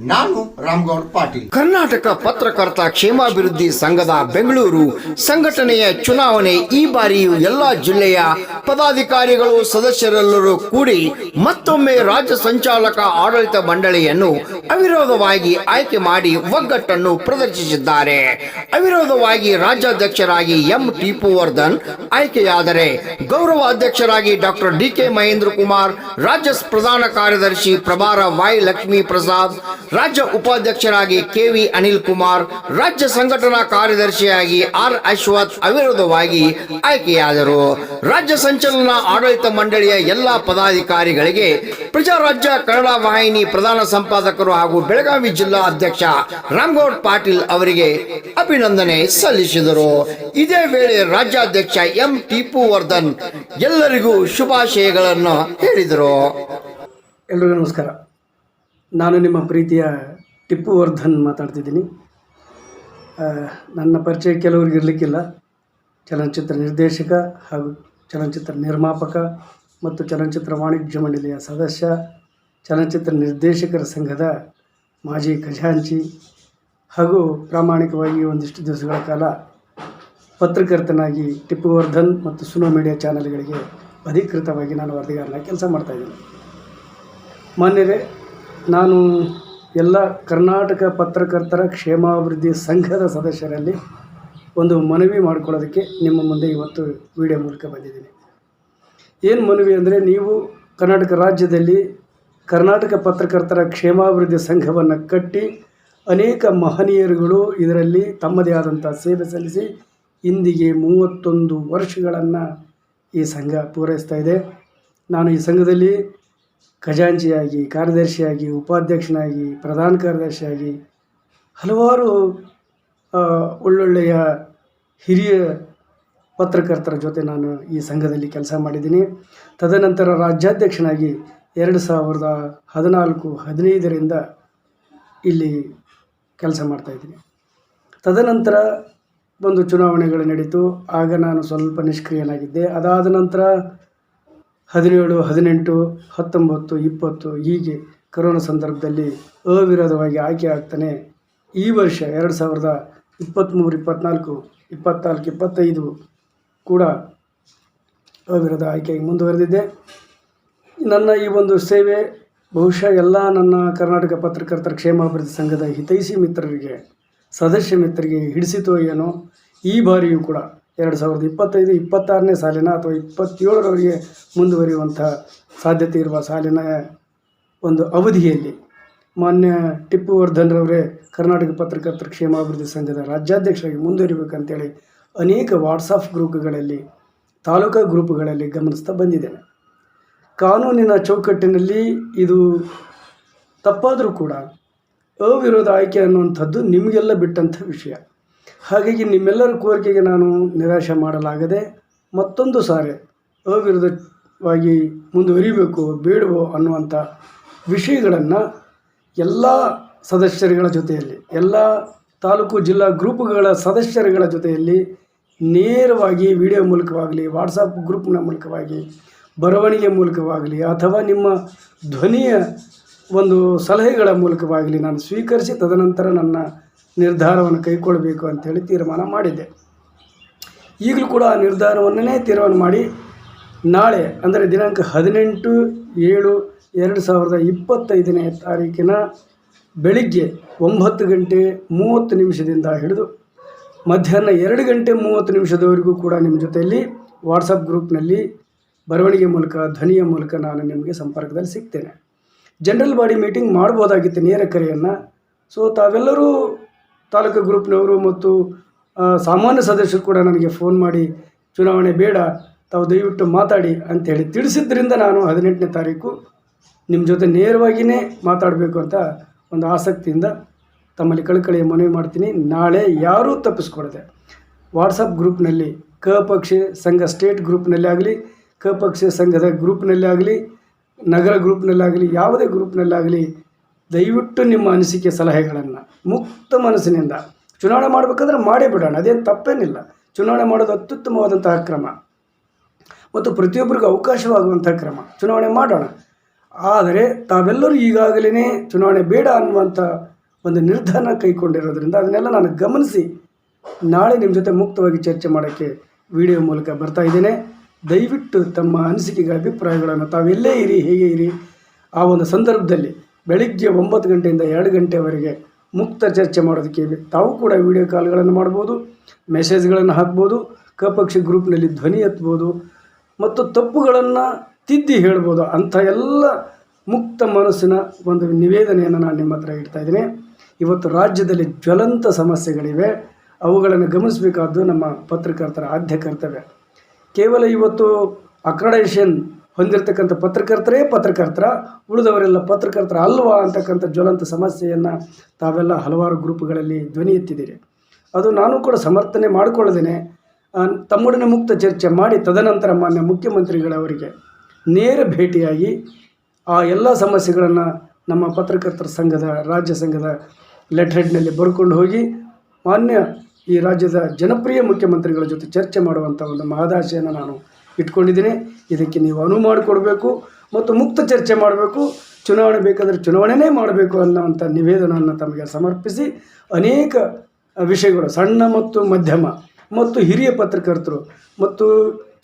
ನಾನು ರಾಮ್ಗೌಡ್ ಪಾಟೀಲ್. ಕರ್ನಾಟಕ ಪತ್ರಕರ್ತ ಕ್ಷೇಮಾಭಿವೃದ್ಧಿ ಸಂಘದ ಬೆಂಗಳೂರು ಸಂಘಟನೆಯ ಚುನಾವಣೆ ಈ ಬಾರಿಯೂ ಎಲ್ಲಾ ಜಿಲ್ಲೆಯ ಪದಾಧಿಕಾರಿಗಳು ಸದಸ್ಯರೆಲ್ಲರೂ ಕೂಡಿ ಮತ್ತೊಮ್ಮೆ ರಾಜ್ಯ ಸಂಚಾಲಕ ಆಡಳಿತ ಮಂಡಳಿಯನ್ನು ಅವಿರೋಧವಾಗಿ ಆಯ್ಕೆ ಮಾಡಿ ಒಗ್ಗಟ್ಟನ್ನು ಪ್ರದರ್ಶಿಸಿದ್ದಾರೆ. ಅವಿರೋಧವಾಗಿ ರಾಜ್ಯಾಧ್ಯಕ್ಷರಾಗಿ ಎಂ ಟಿಪುವರ್ಧನ್ ಆಯ್ಕೆಯಾದರೆ ಗೌರವ ಅಧ್ಯಕ್ಷರಾಗಿ doctor D K Mahendra Kumar ರಾಜ್ಯ ಪ್ರಧಾನ ಕಾರ್ಯದರ್ಶಿ ಪ್ರಭಾರ ವೈ ಲಕ್ಷ್ಮೀ ಪ್ರಸಾದ್ ರಾಜ್ಯ ಉಪಾಧ್ಯಕ್ಷರಾಗಿ ಕೆವಿ ಅನಿಲ್ ಕುಮಾರ್ ರಾಜ್ಯ ಸಂಘಟನಾ ಕಾರ್ಯದರ್ಶಿಯಾಗಿ ಆರ್ ಅಶ್ವಥ್ ಅವಿರೋಧವಾಗಿ ಆಯ್ಕೆಯಾದರು. ರಾಜ್ಯ ಸಂಚಲನ ಆಡಳಿತ ಮಂಡಳಿಯ ಎಲ್ಲಾ ಪದಾಧಿಕಾರಿಗಳಿಗೆ ಪ್ರಜಾರಾಜ್ಯ ಕನ್ನಡ ವಾಹಿನಿ ಪ್ರಧಾನ ಸಂಪಾದಕರು ಹಾಗೂ ಬೆಳಗಾವಿ ಜಿಲ್ಲಾ ಅಧ್ಯಕ್ಷ ರಾಮ್ಗೌಡ್ ಪಾಟೀಲ್ ಅವರಿಗೆ ಅಭಿನಂದನೆ ಸಲ್ಲಿಸಿದರು. ಇದೇ ವೇಳೆ ರಾಜ್ಯಾಧ್ಯಕ್ಷ ಎಂ ಟಿಪು ವರ್ಧನ್ ಎಲ್ಲರಿಗೂ ಶುಭಾಶಯಗಳನ್ನು ಹೇಳಿದರು. ಎಲ್ರಿಗೂ ನಮಸ್ಕಾರ. ನಾನು ನಿಮ್ಮ ಪ್ರೀತಿಯ ಟಿಪ್ಪು ವರ್ಧನ್ ಮಾತಾಡ್ತಿದ್ದೀನಿ ನನ್ನ ಪರಿಚಯ ಕೆಲವ್ರಿಗೆ ಇರಲಿಕ್ಕಿಲ್ಲ. ಚಲನಚಿತ್ರ ನಿರ್ದೇಶಕ ಹಾಗೂ ಚಲನಚಿತ್ರ ನಿರ್ಮಾಪಕ ಮತ್ತು ಚಲನಚಿತ್ರ ವಾಣಿಜ್ಯ ಮಂಡಳಿಯ ಸದಸ್ಯ, ಚಲನಚಿತ್ರ ನಿರ್ದೇಶಕರ ಸಂಘದ ಮಾಜಿ ಖಜಾಂಚಿ ಹಾಗೂ ಪ್ರಾಮಾಣಿಕವಾಗಿ ಒಂದಿಷ್ಟು ದಿವಸಗಳ ಕಾಲ ಪತ್ರಕರ್ತನಾಗಿ ಟಿಪ್ಪು ವರ್ಧನ್ ಮತ್ತು ಸುನೋ ಮೀಡಿಯಾ ಚಾನೆಲ್ಗಳಿಗೆ ಅಧಿಕೃತವಾಗಿ ನಾನು ವರದಿಗಾರನ ಕೆಲಸ ಮಾಡ್ತಾಯಿದ್ದೀನಿ ಮಾನ್ಯರೇ ನಾನು ಎಲ್ಲ ಕರ್ನಾಟಕ ಪತ್ರಕರ್ತರ ಕ್ಷೇಮಾಭಿವೃದ್ಧಿ ಸಂಘದ ಸದಸ್ಯರಲ್ಲಿ ಒಂದು ಮನವಿ ಮಾಡಿಕೊಳ್ಳೋದಕ್ಕೆ ನಿಮ್ಮ ಮುಂದೆ ಇವತ್ತು ವಿಡಿಯೋ ಮೂಲಕ ಬಂದಿದ್ದೀನಿ. ಏನು ಮನವಿ ಅಂದರೆ ನೀವು ಕರ್ನಾಟಕ ರಾಜ್ಯದಲ್ಲಿ ಕರ್ನಾಟಕ ಪತ್ರಕರ್ತರ ಕ್ಷೇಮಾಭಿವೃದ್ಧಿ ಸಂಘವನ್ನು ಕಟ್ಟಿ ಅನೇಕ ಮಹನೀಯರುಗಳು ಇದರಲ್ಲಿ ತಮ್ಮದೇ ಆದಂಥ ಸೇವೆ ಸಲ್ಲಿಸಿ ಇಂದಿಗೆ ಮೂವತ್ತೊಂದು ವರ್ಷಗಳನ್ನು ಈ ಸಂಘ ಪೂರೈಸ್ತಾ ಇದೆ. ನಾನು ಈ ಸಂಘದಲ್ಲಿ ಖಜಾಂಚಿಯಾಗಿ, ಕಾರ್ಯದರ್ಶಿಯಾಗಿ, ಉಪಾಧ್ಯಕ್ಷನಾಗಿ, ಪ್ರಧಾನ ಕಾರ್ಯದರ್ಶಿಯಾಗಿ ಹಲವಾರು ಒಳ್ಳೊಳ್ಳೆಯ ಹಿರಿಯ ಪತ್ರಕರ್ತರ ಜೊತೆ ನಾನು ಈ ಸಂಘದಲ್ಲಿ ಕೆಲಸ ಮಾಡಿದ್ದೀನಿ. ತದನಂತರ ರಾಜ್ಯಾಧ್ಯಕ್ಷನಾಗಿ ಎರಡು ಸಾವಿರದ ಹದಿನಾಲ್ಕು ಹದಿನೈದರಿಂದ ಇಲ್ಲಿ ಕೆಲಸ ಮಾಡ್ತಾಯಿದ್ದೀನಿ ತದನಂತರ ಒಂದು ಚುನಾವಣೆಗಳು ನಡೀತು. ಆಗ ನಾನು ಸ್ವಲ್ಪ ನಿಷ್ಕ್ರಿಯನಾಗಿದ್ದೆ. ಅದಾದ ನಂತರ ಹದಿನೇಳು, ಹದಿನೆಂಟು, ಹತ್ತೊಂಬತ್ತು, ಇಪ್ಪತ್ತು ಹೀಗೆ ಕರೋನಾ ಸಂದರ್ಭದಲ್ಲಿ ಅವಿರೋಧವಾಗಿ ಆಯ್ಕೆ ಆಗ್ತಾನೆ. ಈ ವರ್ಷ ಎರಡು ಸಾವಿರದ ಇಪ್ಪತ್ತ್ಮೂರು ಇಪ್ಪತ್ತ್ನಾಲ್ಕು ಇಪ್ಪತ್ನಾಲ್ಕು, ಇಪ್ಪತ್ತೈದು ಕೂಡ ಅವಿರೋಧ ಆಯ್ಕೆಯಾಗಿ ಮುಂದುವರೆದಿದೆ. ನನ್ನ ಈ ಒಂದು ಸೇವೆ ಬಹುಶಃ ಎಲ್ಲ ನನ್ನ ಕರ್ನಾಟಕ ಪತ್ರಕರ್ತರ ಕ್ಷೇಮಾಭಿವೃದ್ಧಿ ಸಂಘದ ಹಿತೈಷಿ ಮಿತ್ರರಿಗೆ, ಸದಸ್ಯ ಮಿತ್ರರಿಗೆ ಹಿಡಿಸಿತೋ ಏನೋ ಈ ಬಾರಿಯೂ ಕೂಡ ಎರಡು ಸಾವಿರದ ಇಪ್ಪತ್ತೈದು, ಇಪ್ಪತ್ತಾರನೇ ಸಾಲಿನ ಅಥವಾ ಇಪ್ಪತ್ತೇಳರವರೆಗೆ ಮುಂದುವರಿಯುವಂಥ ಸಾಧ್ಯತೆ ಇರುವ ಸಾಲಿನ ಒಂದು ಅವಧಿಯಲ್ಲಿ ಮಾನ್ಯ ಟಿಪ್ಪು ವರ್ಧನ್ರವರೇ ಕರ್ನಾಟಕ ಪತ್ರಕರ್ತರ ಕ್ಷೇಮಾಭಿವೃದ್ಧಿ ಸಂಘದ ರಾಜ್ಯಾಧ್ಯಕ್ಷರಾಗಿ ಮುಂದುವರಿಬೇಕಂತೇಳಿ ಅನೇಕ ವಾಟ್ಸಪ್ ಗ್ರೂಪ್ಗಳಲ್ಲಿ, ತಾಲೂಕಾ ಗ್ರೂಪ್ಗಳಲ್ಲಿ ಗಮನಿಸ್ತಾ ಬಂದಿದ್ದೇನೆ. ಕಾನೂನಿನ ಚೌಕಟ್ಟಿನಲ್ಲಿ ಇದು ತಪ್ಪಾದರೂ ಕೂಡ ಅವಿರೋಧ ಆಯ್ಕೆ ಅನ್ನುವಂಥದ್ದು ನಿಮಗೆಲ್ಲ ಬಿಟ್ಟಂಥ ವಿಷಯ. ಹಾಗಾಗಿ ನಿಮ್ಮೆಲ್ಲರ ಕೋರಿಕೆಗೆ ನಾನು ನಿರಾಶೆ ಮಾಡಲಾಗದೆ ಮತ್ತೊಂದು ಸಾರಿ ಅವಿರೋಧವಾಗಿ ಮುಂದುವರಿಬೇಕು, ಬೇಡವೋ ಅನ್ನುವಂಥ ವಿಷಯಗಳನ್ನು ಎಲ್ಲ ಸದಸ್ಯರುಗಳ ಜೊತೆಯಲ್ಲಿ, ಎಲ್ಲ ತಾಲೂಕು ಜಿಲ್ಲಾ ಗ್ರೂಪ್ಗಳ ಸದಸ್ಯರುಗಳ ಜೊತೆಯಲ್ಲಿ ನೇರವಾಗಿ ವಿಡಿಯೋ ಮೂಲಕವಾಗಲಿ, ವಾಟ್ಸಪ್ ಗ್ರೂಪ್ನ ಮೂಲಕವಾಗಿ, ಬರವಣಿಗೆ ಮೂಲಕವಾಗಲಿ ಅಥವಾ ನಿಮ್ಮ ಧ್ವನಿಯ ಒಂದು ಸಲಹೆಗಳ ಮೂಲಕವಾಗಲಿ ನಾನು ಸ್ವೀಕರಿಸಿ ತದನಂತರ ನನ್ನ ನಿರ್ಧಾರವನ್ನು ಕೈಗೊಳ್ಳಬೇಕು ಅಂತೇಳಿ ತೀರ್ಮಾನ ಮಾಡಿದ್ದೆ. ಈಗಲೂ ಕೂಡ ಆ ನಿರ್ಧಾರವನ್ನೇ ತೀರ್ಮಾನ ಮಾಡಿ ನಾಳೆ, ಅಂದರೆ ದಿನಾಂಕ ಹದಿನೆಂಟು ಏಳು ಎರಡು ಸಾವಿರದ ಇಪ್ಪತ್ತೈದನೇ ತಾರೀಕಿನ ಬೆಳಿಗ್ಗೆ ಒಂಬತ್ತು ಗಂಟೆ ಮೂವತ್ತು ನಿಮಿಷದಿಂದ ಹಿಡಿದು ಮಧ್ಯಾಹ್ನ ಎರಡು ಗಂಟೆ ಮೂವತ್ತು ನಿಮಿಷದವರೆಗೂ ಕೂಡ ನಿಮ್ಮ ಜೊತೆಯಲ್ಲಿ ವಾಟ್ಸಪ್ ಗ್ರೂಪ್ನಲ್ಲಿ ಬರವಣಿಗೆ ಮೂಲಕ, ಧ್ವನಿಯ ಮೂಲಕ ನಾನು ನಿಮಗೆ ಸಂಪರ್ಕದಲ್ಲಿ ಸಿಗ್ತೇನೆ. ಜನರಲ್ ಬಾಡಿ ಮೀಟಿಂಗ್ ಮಾಡ್ಬೋದಾಗಿತ್ತು ನೇರ ಕರೆಯನ್ನು. ಸೊ ತಾವೆಲ್ಲರೂ ತಾಲೂಕು ಗ್ರೂಪ್ನವರು ಮತ್ತು ಸಾಮಾನ್ಯ ಸದಸ್ಯರು ಕೂಡ ನನಗೆ ಫೋನ್ ಮಾಡಿ, ಚುನಾವಣೆ ಬೇಡ, ತಾವು ದಯವಿಟ್ಟು ಮಾತಾಡಿ ಅಂತೇಳಿ ತಿಳಿಸಿದ್ದರಿಂದ ನಾನು ಹದಿನೆಂಟನೇ ತಾರೀಕು ನಿಮ್ಮ ಜೊತೆ ನೇರವಾಗಿಯೇ ಮಾತಾಡಬೇಕು ಅಂತ ಒಂದು ಆಸಕ್ತಿಯಿಂದ ತಮ್ಮಲ್ಲಿ ಕಳಕಳಿಯ ಮನವಿ ಮಾಡ್ತೀನಿ. ನಾಳೆ ಯಾರೂ ತಪ್ಪಿಸ್ಕೊಡದೆ ವಾಟ್ಸಪ್ ಗ್ರೂಪ್ನಲ್ಲಿ ಕ ಪಕ್ಷ ಸಂಘ ಸ್ಟೇಟ್ ಗ್ರೂಪ್ನಲ್ಲಿ ಆಗಲಿ ಕ ಪಕ್ಷ ಸಂಘದ ಗ್ರೂಪ್ನಲ್ಲೇ ಆಗಲಿ, ನಗರ ಗ್ರೂಪ್ನಲ್ಲಾಗಲಿ ಯಾವುದೇ ಗ್ರೂಪ್ನಲ್ಲಾಗಲಿ ದಯವಿಟ್ಟು ನಿಮ್ಮ ಅನಿಸಿಕೆ ಸಲಹೆಗಳನ್ನು ಮುಕ್ತ ಮನಸ್ಸಿನಿಂದ ಚುನಾವಣೆ ಮಾಡಬೇಕಂದ್ರೆ ಮಾಡೇ ಬಿಡೋಣ, ಅದೇನು ತಪ್ಪೇನಿಲ್ಲ. ಚುನಾವಣೆ ಮಾಡೋದು ಅತ್ಯುತ್ತಮವಾದಂತಹ ಕ್ರಮ ಮತ್ತು ಪ್ರತಿಯೊಬ್ಬರಿಗೂ ಅವಕಾಶವಾಗುವಂಥ ಕ್ರಮ. ಚುನಾವಣೆ ಮಾಡೋಣ. ಆದರೆ ತಾವೆಲ್ಲರೂ ಈಗಾಗಲೇ ಚುನಾವಣೆ ಬೇಡ ಅನ್ನುವಂಥ ಒಂದು ನಿರ್ಧಾರ ಕೈಕೊಂಡಿರೋದ್ರಿಂದ ಅದನ್ನೆಲ್ಲ ನಾನು ಗಮನಿಸಿ ನಾಳೆ ನಿಮ್ಮ ಜೊತೆ ಮುಕ್ತವಾಗಿ ಚರ್ಚೆ ಮಾಡೋಕ್ಕೆ ವಿಡಿಯೋ ಮೂಲಕ ಬರ್ತಾ ಇದ್ದೇನೆ. ದಯವಿಟ್ಟು ತಮ್ಮ ಅನಿಸಿಕೆಗಳ, ಅಭಿಪ್ರಾಯಗಳನ್ನು ತಾವೆಲ್ಲೇ ಇರಿ, ಹೇಗೆ ಇರಿ ಆ ಒಂದು ಸಂದರ್ಭದಲ್ಲಿ ಬೆಳಿಗ್ಗೆ ಒಂಬತ್ತು ಗಂಟೆಯಿಂದ ಎರಡು ಗಂಟೆವರೆಗೆ ಮುಕ್ತ ಚರ್ಚೆ ಮಾಡೋದಕ್ಕೆ ತಾವು ಕೂಡ ವಿಡಿಯೋ ಕಾಲ್ಗಳನ್ನು ಮಾಡ್ಬೋದು ಮೆಸೇಜ್ಗಳನ್ನು ಹಾಕ್ಬೋದು, ಕಪಕ್ಷಿ ಗ್ರೂಪ್ನಲ್ಲಿ ಧ್ವನಿ ಎತ್ಬೋದು, ಮತ್ತು ತಪ್ಪುಗಳನ್ನು ತಿದ್ದಿ ಹೇಳ್ಬೋದು ಅಂಥ ಎಲ್ಲ ಮುಕ್ತ ಮನಸ್ಸಿನ ಒಂದು ನಿವೇದನೆಯನ್ನು ನಾನು ನಿಮ್ಮ ಹತ್ರ ಇಡ್ತಾ ಇದ್ದೀನಿ. ಇವತ್ತು ರಾಜ್ಯದಲ್ಲಿ ಜ್ವಲಂತ ಸಮಸ್ಯೆಗಳಿವೆ. ಅವುಗಳನ್ನು ಗಮನಿಸಬೇಕಾದ್ದು ನಮ್ಮ ಪತ್ರಕರ್ತರ ಆದ್ಯ ಕರ್ತವ್ಯ ಕೇವಲ ಇವತ್ತು ಅಕ್ರಡೇಷನ್ ಹೊಂದಿರತಕ್ಕಂಥ ಪತ್ರಕರ್ತರೇ ಪತ್ರಕರ್ತರ, ಉಳಿದವರೆಲ್ಲ ಪತ್ರಕರ್ತರ ಅಲ್ವಾ ಅಂತಕ್ಕಂಥ ಜ್ವಲಂತ ಸಮಸ್ಯೆಯನ್ನು ತಾವೆಲ್ಲ ಹಲವಾರು ಗ್ರೂಪ್ಗಳಲ್ಲಿ ಧ್ವನಿ ಎತ್ತಿದ್ದೀರಿ. ಅದು ನಾನು ಕೂಡ ಸಮರ್ಥನೆ ಮಾಡಿಕೊಳ್ಳದೇನೆ. ತಮ್ಮೊಡನೆ ಮುಕ್ತ ಚರ್ಚೆ ಮಾಡಿ ತದನಂತರ ಮಾನ್ಯ ಮುಖ್ಯಮಂತ್ರಿಗಳವರಿಗೆ ನೇರ ಭೇಟಿಯಾಗಿ ಆ ಎಲ್ಲ ಸಮಸ್ಯೆಗಳನ್ನು ನಮ್ಮ ಪತ್ರಕರ್ತರ ಸಂಘದ, ರಾಜ್ಯ ಸಂಘದ ಲೆಟರ್ ಹೆಡ್ನಲ್ಲಿ ಬರ್ಕೊಂಡು ಹೋಗಿ ಮಾನ್ಯ ಈ ರಾಜ್ಯದ ಜನಪ್ರಿಯ ಮುಖ್ಯಮಂತ್ರಿಗಳ ಜೊತೆ ಚರ್ಚೆ ಮಾಡುವಂಥ ಒಂದು ಮಹದಾಶೆಯನ್ನು ನಾನು ಇಟ್ಕೊಂಡಿದ್ದೀನಿ. ಇದಕ್ಕೆ ನೀವು ಅನುವು ಮಾಡಿಕೊಡ್ಬೇಕು ಮತ್ತು ಮುಕ್ತ ಚರ್ಚೆ ಮಾಡಬೇಕು. ಚುನಾವಣೆ ಬೇಕಾದರೆ ಚುನಾವಣೆನೇ ಮಾಡಬೇಕು ಅನ್ನೋವಂಥ ನಿವೇದನವನ್ನು ತಮಗೆ ಸಮರ್ಪಿಸಿ ಅನೇಕ ವಿಷಯಗಳು, ಸಣ್ಣ ಮತ್ತು ಮಧ್ಯಮ ಮತ್ತು ಹಿರಿಯ ಪತ್ರಕರ್ತರು ಮತ್ತು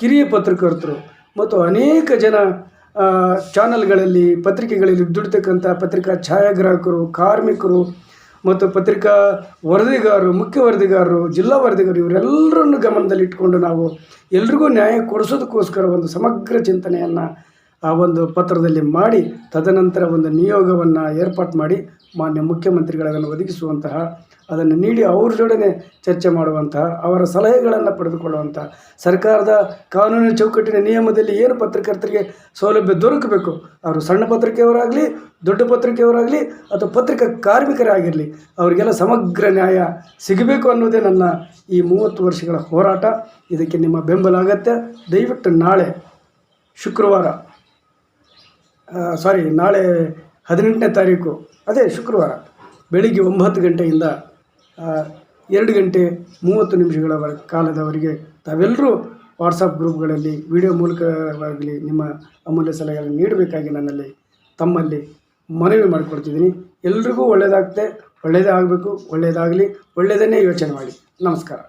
ಕಿರಿಯ ಪತ್ರಕರ್ತರು ಮತ್ತು ಅನೇಕ ಜನ ಚಾನಲ್ಗಳಲ್ಲಿ ಪತ್ರಿಕೆಗಳಲ್ಲಿ ದುಡಿತಕ್ಕಂಥ ಪತ್ರಿಕಾ ಛಾಯಾಗ್ರಾಹಕರು, ಕಾರ್ಮಿಕರು ಮತ್ತು ಪತ್ರಿಕಾ ವರದಿಗಾರರು, ಮುಖ್ಯ ವರದಿಗಾರರು, ಜಿಲ್ಲಾ ವರದಿಗಾರರು ಇವರೆಲ್ಲರನ್ನು ಗಮನದಲ್ಲಿಟ್ಟುಕೊಂಡು ನಾವು ಎಲ್ರಿಗೂ ನ್ಯಾಯ ಕೊಡಿಸೋದಕ್ಕೋಸ್ಕರ ಒಂದು ಸಮಗ್ರ ಚಿಂತನೆಯನ್ನು ಆ ಒಂದು ಪತ್ರದಲ್ಲಿ ಮಾಡಿ, ತದನಂತರ ಒಂದು ನಿಯೋಗವನ್ನು ಏರ್ಪಾಟು ಮಾಡಿ ಮಾನ್ಯ ಮುಖ್ಯಮಂತ್ರಿಗಳನ್ನು ಒದಗಿಸುವಂತಹ, ಅದನ್ನು ನೀಡಿ ಅವ್ರ ಜೊಡನೆ ಚರ್ಚೆ ಮಾಡುವಂತಹ ಅವರ ಸಲಹೆಗಳನ್ನು ಪಡೆದುಕೊಳ್ಳುವಂಥ ಸರ್ಕಾರದ ಕಾನೂನಿನ ಚೌಕಟ್ಟಿನ ನಿಯಮದಲ್ಲಿ ಏನು ಪತ್ರಕರ್ತರಿಗೆ ಸೌಲಭ್ಯ ದೊರಕಬೇಕು, ಅವರು ಸಣ್ಣ ಪತ್ರಿಕೆಯವರಾಗಲಿ, ದೊಡ್ಡ ಪತ್ರಿಕೆಯವರಾಗಲಿ, ಅಥವಾ ಪತ್ರಿಕಾ ಕಾರ್ಮಿಕರಾಗಿರಲಿ, ಅವರಿಗೆಲ್ಲ ಸಮಗ್ರ ನ್ಯಾಯ ಸಿಗಬೇಕು ಅನ್ನೋದೇ ನನ್ನ ಈ ಮೂವತ್ತು ವರ್ಷಗಳ ಹೋರಾಟ. ಇದಕ್ಕೆ ನಿಮ್ಮ ಬೆಂಬಲ ಅಗತ್ಯ. ದಯವಿಟ್ಟು ನಾಳೆ ಶುಕ್ರವಾರ ಸಾರಿ ನಾಳೆ ಹದಿನೆಂಟನೇ ತಾರೀಕು, ಅದೇ ಶುಕ್ರವಾರ, ಬೆಳಿಗ್ಗೆ ಒಂಬತ್ತು ಗಂಟೆಯಿಂದ ಎರಡು ಗಂಟೆ ಮೂವತ್ತು ನಿಮಿಷಗಳ ಕಾಲದವರೆಗೆ ತಾವೆಲ್ಲರೂ ವಾಟ್ಸಪ್ ಗ್ರೂಪ್ಗಳಲ್ಲಿ ವಿಡಿಯೋ ಮೂಲಕವಾಗಲಿ ನಿಮ್ಮ ಅಮೂಲ್ಯ ಸಲಹೆಗಳನ್ನು ನೀಡಬೇಕಾಗಿ ನನ್ನಲ್ಲಿ, ತಮ್ಮಲ್ಲಿ ಮನವಿ ಮಾಡಿಕೊಡ್ತಿದ್ದೀನಿ. ಎಲ್ರಿಗೂ ಒಳ್ಳೆಯದಾಗುತ್ತೆ ಒಳ್ಳೆಯದೇ ಆಗಬೇಕು ಒಳ್ಳೆಯದಾಗಲಿ ಒಳ್ಳೆಯದನ್ನೇ ಯೋಚನೆ ಮಾಡಿ. ನಮಸ್ಕಾರ.